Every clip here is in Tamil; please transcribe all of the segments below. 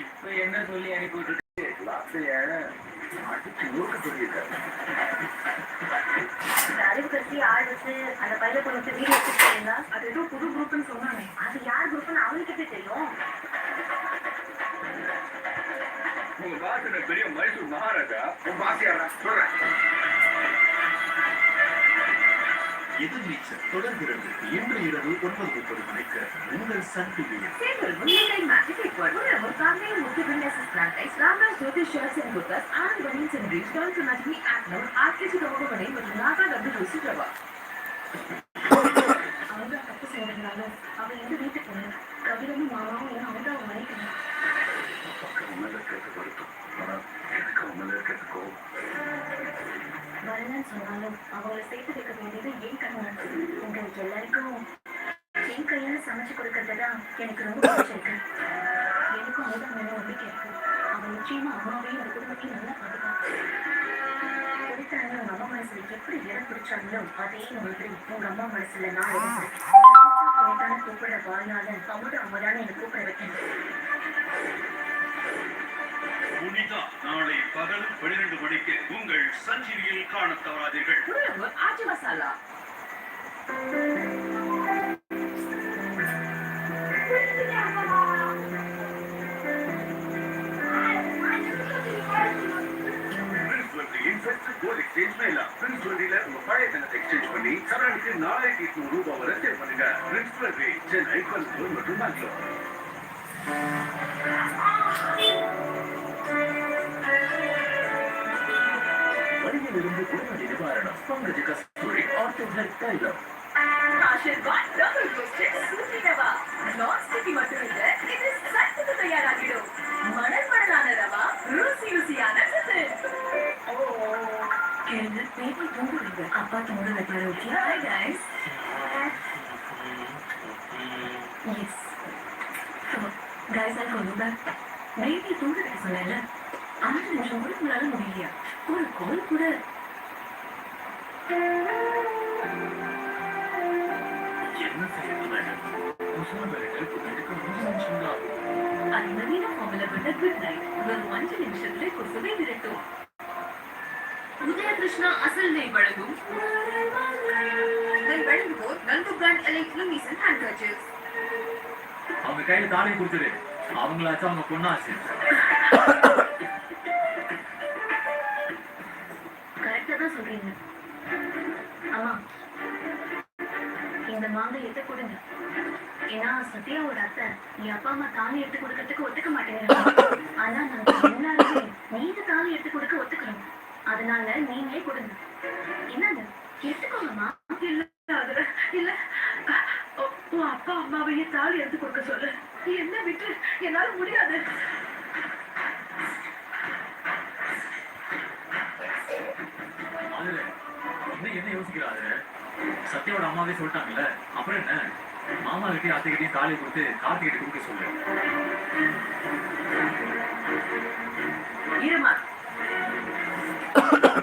இப்ப என்ன சொல்லி அனுப்பி விட்டுட்டு லாஸ்ட்ல அடிச்சு நோக்க சொல்லியிருக்காரு. அறிவு கட்சி ஆள் வச்சு அந்த பையில கொண்டு வீடியோ வச்சுருக்கீங்களா அது ஏதோ புது குரூப்னு சொன்னானே. அது எதிர்நீச்சல் தொடர்கிறது. இன்று இரவு ஒன்பது முப்பது மணிக்கு உங்கள் சன் டிவியில் அவங்க தப்பு செய்யறதுனால அவன் எந்த வீட்டுக்கு கவிதமும் மாமாவும் அவங்க கோவம் வரலன்னு சொன்னாலும் அவங்கள சேர்த்து வைக்க வேண்டியது ஏன் உங்களுக்கு எல்லாருக்கும் என் கையால சமைச்சு கொடுக்கறது தான் எனக்கு ரொம்ப பிடிச்சிருக்கு எனக்கும் அவங்க மேல நம்பிக்கை இருக்கு அவன் நிச்சயமா அம்மாவையும் அந்த குடும்பத்தையும் நல்லா பாதுகாப்பு கொடுத்தாங்க உங்க அம்மா மனசுல எப்படி இடம் பிடிச்சாங்களோ அதே மாதிரி உங்க அம்மா மனசுல நான் இருந்தேன் கேட்டான கூப்பிடுற வாழ்நாள அவங்களும் அவங்க தானே என்னை கூப்பிட வைக்கணும் புனிதா நாளை பகல் பன்னிரண்டு மணிக்கு உங்கள் சஞ்சீவியில் காண தவறாதீர்கள். ஆஜி மசாலா கோல்ட் எக்ஸ்சேஞ்ச் இல்ல பிரின்ஸ் ஜுவல்லரியில உங்க பழைய தங்கத்தை எக்ஸ்சேஞ்ச் பண்ணி சவரனுக்கு நாலாயிரத்தி எட்நூறு ரூபாய் வரை சேவ் பண்ணுங்க பிரின்ஸ் ஜுவல்லரி சென்னை கோயம்புத்தூர் மற்றும் பெங்களூர் வலியிலிருந்து உடனடி நிவாரணம் பங்கஜ கஸ்தூரி ஆர்த்தோபிளட் தைலம் ஆஷிர்வாத் டபுள் ரோஸ்டட் சூப்பி ரவா நான் மட்டும் இல்ல இது சத்துக்கு தயாராகிடும் மணல் மணலான ரவா ருசி ருசியான சத்து கேளுங்க தூங்குறீங்க அப்பாக்கு முழு வைக்கிறாரு okay hi guys yes guys I call back தூங்க வைக்க சொன்னேன்ல அஞ்சு நிமிஷம் கூட உங்களால முடியலையா ஒரு கால் கூட செய்யறது மேடம் குசுமா மிரட்டல் புத்தகத்துக்கு நிமிஷம் தான் அது நவீன ஃபார்முலா கொண்ட குட் நைட் வெறும் அஞ்சு நிமிஷத்துல கொசுவை விரட்டும் உதயகிருஷ்ணா அசல் நெய் வழங்கும் நெய் அவங்க கையில தாலி கொடுத்துரு அவங்களாச்சும் அவங்க பொண்ணாச்சு. என் அப்பா அம்மா தாலி எடுத்து கொடுக்கறதுக்கு ஒத்துக்க மாட்டேங்கிறாங்க. ஆனா நாங்க எல்லாருமே நீங்க தாலி எடுத்து கொடுக்க ஒத்துக்கிறோம். அதனால நீங்களே கொடுங்க. என்னங்க? எடுத்துக்கோங்கம்மா இல்ல இல்ல. உன் அப்பா அம்மாவையே தாலி எடுத்து கொடுக்க சொல்லு. என்ன விட்டு? என்னால முடியாது. என்ன யோசிக்கிறாரு? சத்யாவோட அம்மாவே சொல்லிட்டாங்கல்ல. அப்புறம் என்ன? மாமா கிட்டயும் அத்தை கிட்டயும் தாலி கொடுத்து கார்த்திகிட்ட கொடுக்க சொல்லு. இருமா.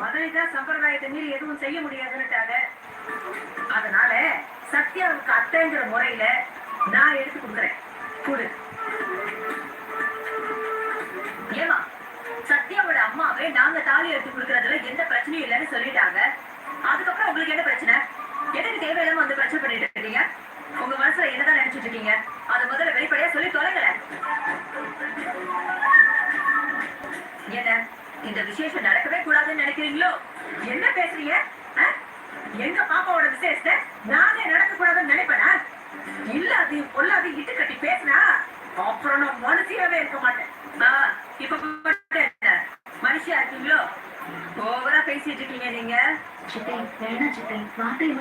மதுரைக்கா சம்பிரதாயத்தை மீறி எதுவும் செய்ய முடியாதுன்னுட்டாங்க. அதனால சத்யாவுக்கு அத்தைங்கிற முறையில நான் எடுத்து கொடுக்குறேன். கொடு. ஏமா சத்யாவோட அம்மாவே நாங்க தாலி எடுத்து கொடுக்கறதுல எந்த பிரச்சனையும் இல்லைன்னு சொல்லிட்டாங்க. அதுக்கப்புறம் உங்களுக்கு என்ன பிரச்சனை? எனக்கு தேவையில்லாம வந்து பிரச்சனை பண்ணிட்டு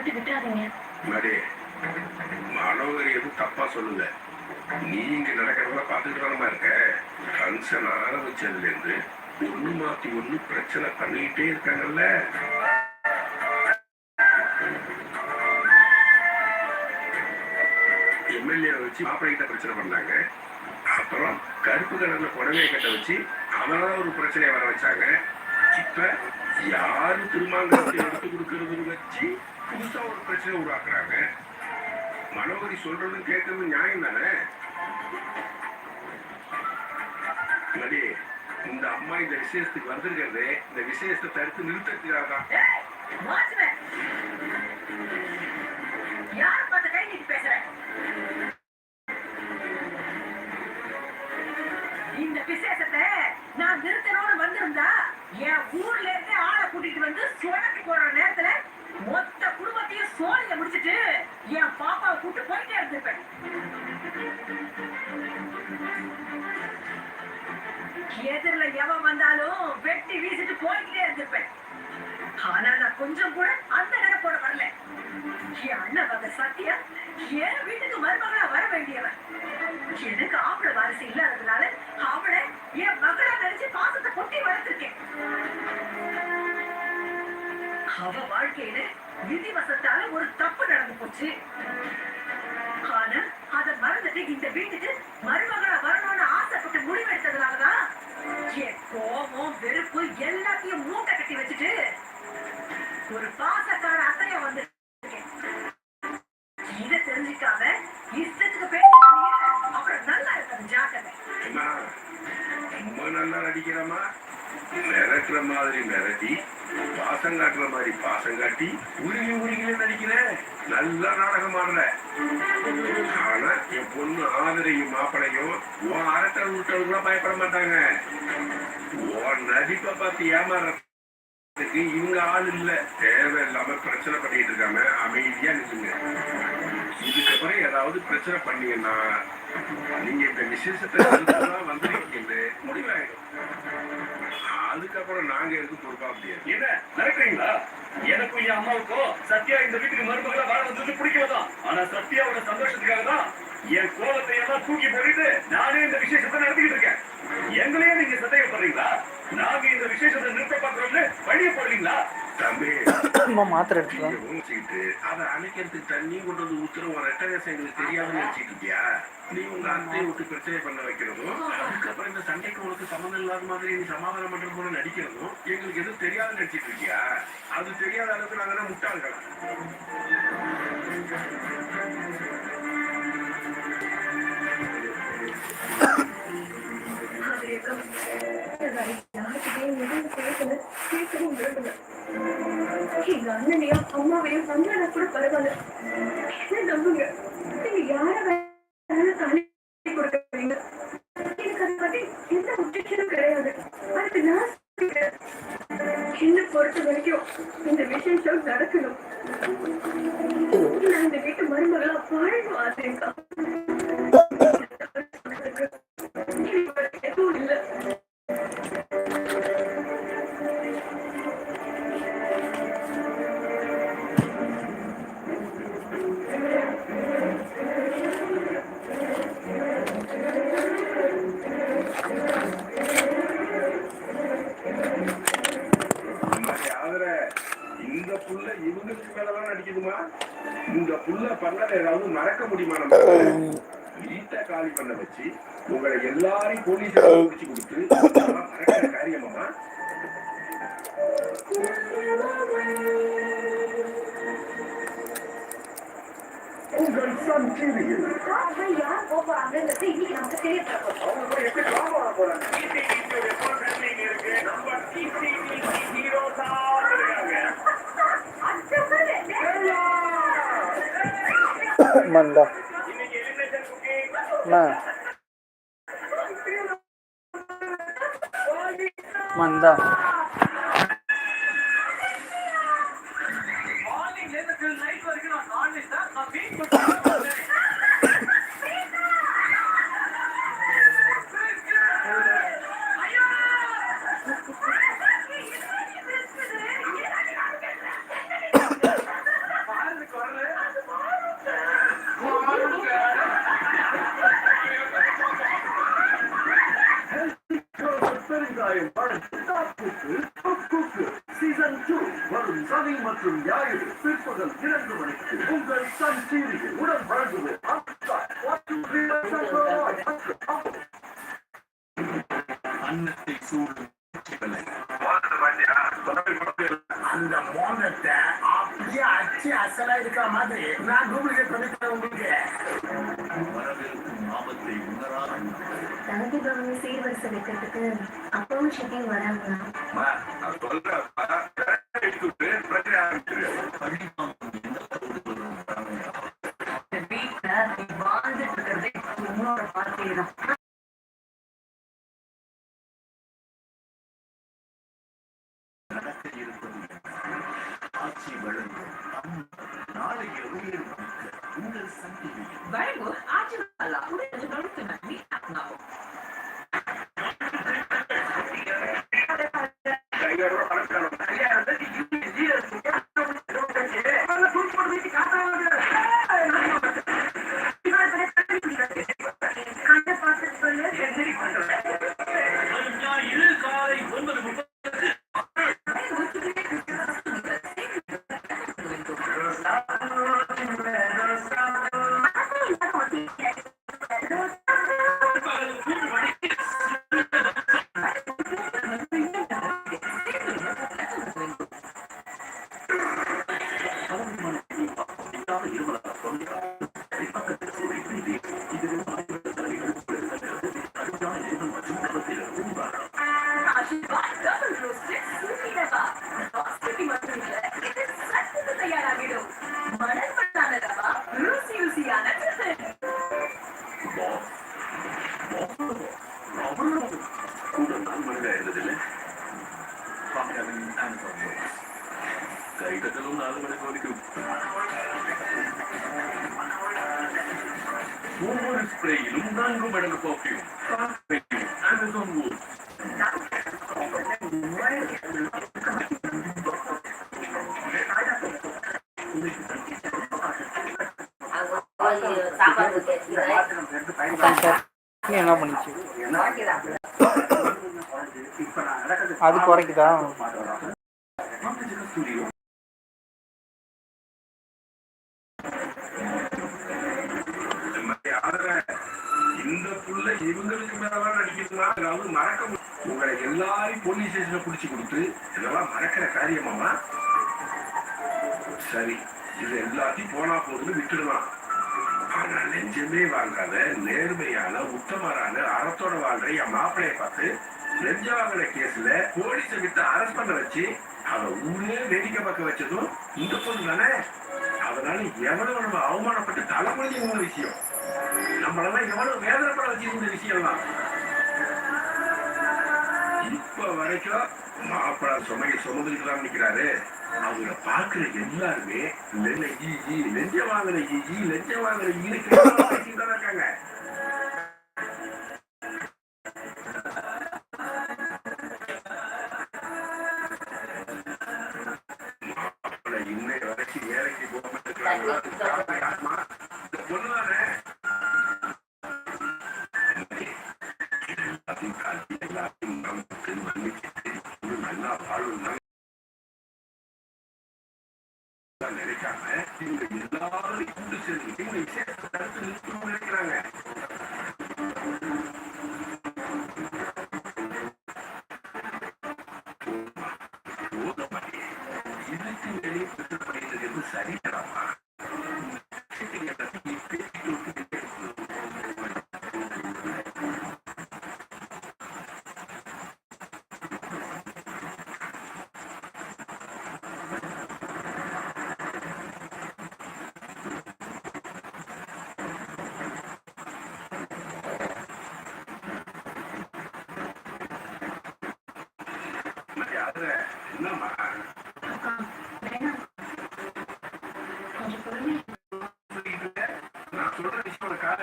வார்த்தையை விட்டுறாதீங்க மடி மாணவர்கள் எதுவும் தப்பா சொல்லுங்க நீ இங்க நடக்கிறத பார்த்துட்டு இருக்க? கன்சன் ஆரம்பிச்சதுல இருந்து ஒண்ணு மாத்தி ஒண்ணு பிரச்சனை பண்ணிக்கிட்டே இருக்காங்கல்ல? எம்எல்ஏ வச்சு மாப்பிள்ளை பிரச்சனை பண்ணாங்க. அப்புறம் கருப்பு கலர்ல புடவையை கட்ட வச்சு அவனால ஒரு பிரச்சனையை வர வச்சாங்க. இப்ப யாரு திருமாங்க எடுத்து கொடுக்கறதுன்னு வச்சு புதுசா ஒரு பிரச்சனை உருவாக்குறாங்க. மனோகரி சொல்றதும் கேட்கறது நியாயம் தானே? இந்த அம்மா இந்த விசேஷத்துக்கு வந்திருக்கிறது இந்த விசேஷத்தை தடுத்து நிறுத்தத்துக்காக தான் ஏய், வாட்ச்மேன். கை நீட்டி இந்த விசேஷத்தை நான் நிறுத்தணும்னு வந்திருந்தா என் ஊர்ல இருந்து ஆளை கூட்டிட்டு வந்து சுழட்டி போறேன்னு சோழிய என் பாப்பாவை கூட்டு போயிட்டே இருந்திருப்பேன் எதிரில எவன் வந்தாலும் வெட்டி வீசிட்டு போயிட்டே இருந்திருப்பேன் ஆனா நான் கொஞ்சம் கூட அந்த நினைப்போட வரல. என் அண்ணன் மக சத்யா என் வீட்டுக்கு மருமகளா வர வேண்டியவன். எனக்கு ஆம்பளை வாரிசு இல்லாததுனால அவளை என் மகளா நினைச்சு பாசத்தை கொட்டி வளர்த்திருக்கேன். அவ வாழ்க்கையில விதி வசத்தால ஒரு தப்பு நடந்து போச்சு ஆனா அத மறந்துட்டு இந்த வீட்டுக்கு மருமகளா வரணும்னு ஆசைப்பட்டு முடிவெடுத்ததுனாலதான் என் கோபம் வெறுப்பு எல்லாத்தையும் மூட்டை கட்டி வச்சுட்டு ஒரு பாசக்கார அத்தைய வந்து இத தெரிஞ்சுக்காம இஷ்டத்துக்கு பேசுறீங்க அப்புறம் நல்லா இருக்க ஜாக்கிரதை. ரொம்ப நல்லா நடிக்கிறமா மிரட்டுற மாதிரி மிரட்டி பாசம் காட்டுற மாதிரி பாசம் காட்டி உருகி உருகிலே நடிக்கிறேன் நல்லா நாடகம் ஆடுற ஆனா என் பொண்ணு ஆதரையும் மாப்பிளையும் உன் அரட்டை விட்டவங்கள பயப்பட மாட்டாங்க. உன் நடிப்பை பார்த்து ஏமாறதுக்கு இவங்க ஆள் இல்ல. தேவையில்லாம பிரச்சனை பண்ணிட்டு இருக்காம அமைதியா நிற்குங்க இதுக்கப்புறம் ஏதாவது பிரச்சனை பண்ணீங்கன்னா நீங்க இந்த விசேஷத்தை வந்துருக்கீங்க. முடிவாயிடும் அதுக்கப்புறம் நாங்க எதுக்கு பொறுப்பா முடியாது. என்ன? நடக்கிறீங்களா எனக்கும் என் அம்மாவுக்கும் சத்யா இந்த வீட்டுக்கு மருமகளா வர வந்தது பிடிக்கலதான். ஆனா சத்யாவோட சந்தோஷத்துக்காக தான் என் கோலத்தை எல்லாம் தூக்கி போட்டுட்டு நானே இந்த விசேஷத்தை நடத்திக்கிட்டு இருக்கேன். எங்களையே நீங்க சந்தேகப்படுறீங்களா? நாங்க அம்மா மாத்திரை எடுத்துக்கலாம். ஊச்சிக்கிட்டு அதை அணைக்கிறதுக்கு தண்ணி கொண்டு வந்து ஊத்துற ஒரு எங்களுக்கு தெரியாதுன்னு நினைச்சிட்டு இருக்கியா? நீ உங்க அத்தையை விட்டு பிரச்சனை பண்ண வைக்கிறதும் அதுக்கப்புறம் இந்த சண்டைக்கு உனக்கு சம்மந்தம் இல்லாத மாதிரி நீ சமாதானம் பண்றது போல நடிக்கிறதும் எங்களுக்கு எதுவும் தெரியாதுன்னு நினைச்சிட்டு இருக்கியா? அது தெரியாத அளவுக்கு எங்க அண்ணனையும் அம்மாவையும் வந்தாலும் கூட பரவாயில்ல என்ன நம்புங்க நீங்க யார வேணாலும் தனி கொடுக்குறீங்க எனக்கு அதை பத்தி எந்த ஒப்ஜெக்ஷனும் கிடையாது அதுக்கு நான் என்ன பொறுத்த வரைக்கும் இந்த விசேஷம் நடக்கணும். நான் இந்த வீட்டு மருமகளா வாழணும் ஆசைக்கா சன் டிவியில் யார் போறாங்கிறது இன்னைக்கு நமக்கு காப்பாட போறாங்க இருக்கு நம்ம ஹீரோ தான் இருக்காங்க மந்தா. இன்னைக்கு எலிமினேஷன் குக்கிங் அண்ணா மந்தா சனி மற்றும் ஞாயிறு பிற்பகல் இரண்டு மணிக்கு உங்கள் சன் டிவியில் உடன் வழங்குவோம் அன்னத்தை சூடும் அந்த மோனத்தை அப்படியே அச்சு அசலா இருக்கிற மாதிரி நான் டூப்ளிகேட் பண்ணி தரேன் உங்களுக்கு. வரவிருக்கும் ஆபத்து தகுதி பவனி சீர்வரிசை வைக்கிறதுக்கு அப்பாவும் வராங்களா நான் சொல்றேன்ப்பா, வீட்டுல வாழ்ந்துட்டு இருக்கிறதே உன்னோட தான். நீ என்ன பண்ணிச்சு? அது குறைக்குதா? இந்த புள்ள இவங்களுக்கு மேலதான் நடிக்கிறதுனா அதாவது மறக்க உங்களை எல்லாரையும் போலீஸ் ஸ்டேஷன்ல புடிச்சு கொடுத்து இதெல்லாம் மறக்கிற காரியமாமா சரி இது எல்லாத்தையும் போனா போதுன்னு விட்டுடலாம். ஆனா நெஞ்சமே வாங்காத நேர்மையான உத்தமரான அறத்தோட வாழ்ற என் மாப்பிளைய பார்த்து நெஞ்ச வாங்கின கேஸ்ல போலீஸை விட்டு அரெஸ்ட் பண்ண வச்சு அவன் ஊரே வேடிக்கை பார்க்க வச்சதும் இந்த பொண்ணு தானே? அதனால எவ்வளவு நம்ம அவமானப்பட்டு தலைமுறை மூணு விஷயம். நம்மளெல்லாம் எவ்வளவு வேதனைப்பட வச்சிருந்த விஷயம் தான் இப்ப வரைக்கும் மாப்பிள்ள சுமையை சுமந்துக்கலாம் நிக்கிறாரு. அவங்கள பாக்குற எல்லாருமே லெஞ்ச வாங்குற ஈ லெஞ்ச வாங்குற ஈ இதுக்கு வெளியே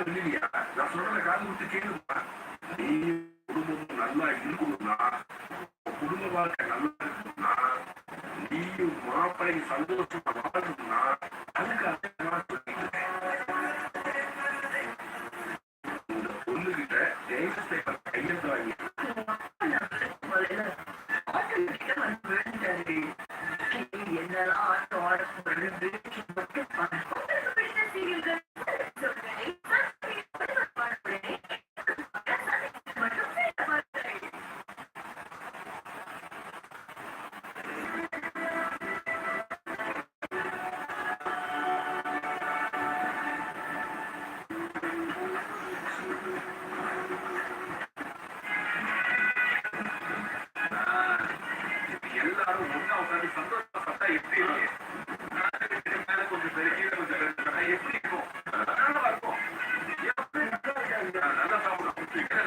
விஷயம் உனக்கு காதை விழலையா? நான் சொல்றத காது Gracias.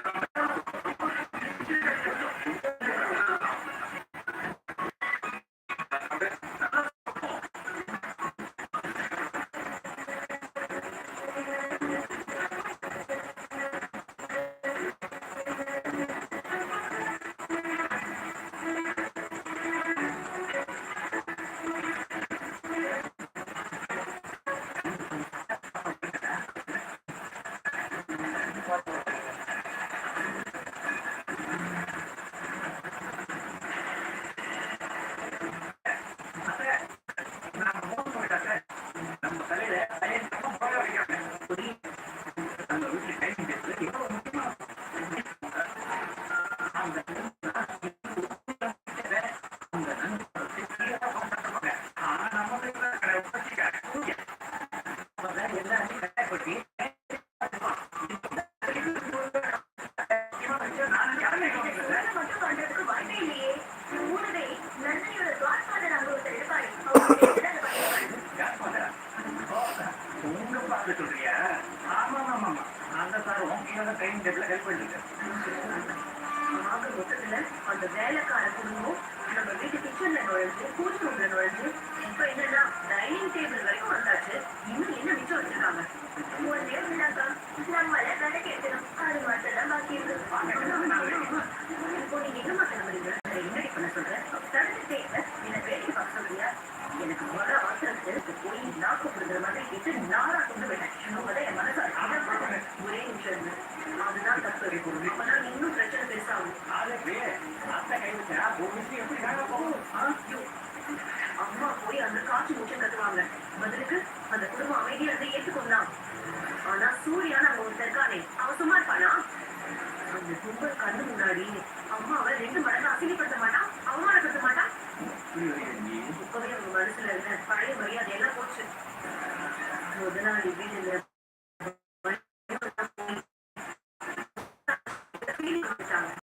அந்த வேலைக்கார குடும்பம் நம்ம வீட்டு கிச்சன்ல நுழைஞ்சு பூச்சி ரூம்ல இப்ப என்னன்னா டைனிங் டேபிள் வரைக்கும் வந்தாச்சு இன்னும் என்ன மிச்சம் வச்சிருக்காங்க ஒன்னே இருந்தாக்கா நம்மள வேலைக்கு எடுக்கணும் அது மட்டும் தான் பாக்கி இருக்கு பண்ணிட்டு நாரா கொண்டு போயிட்டேன் உங்க என் மனசு ஒரே நிமிஷம் அதுதான் தப்பு 감 사.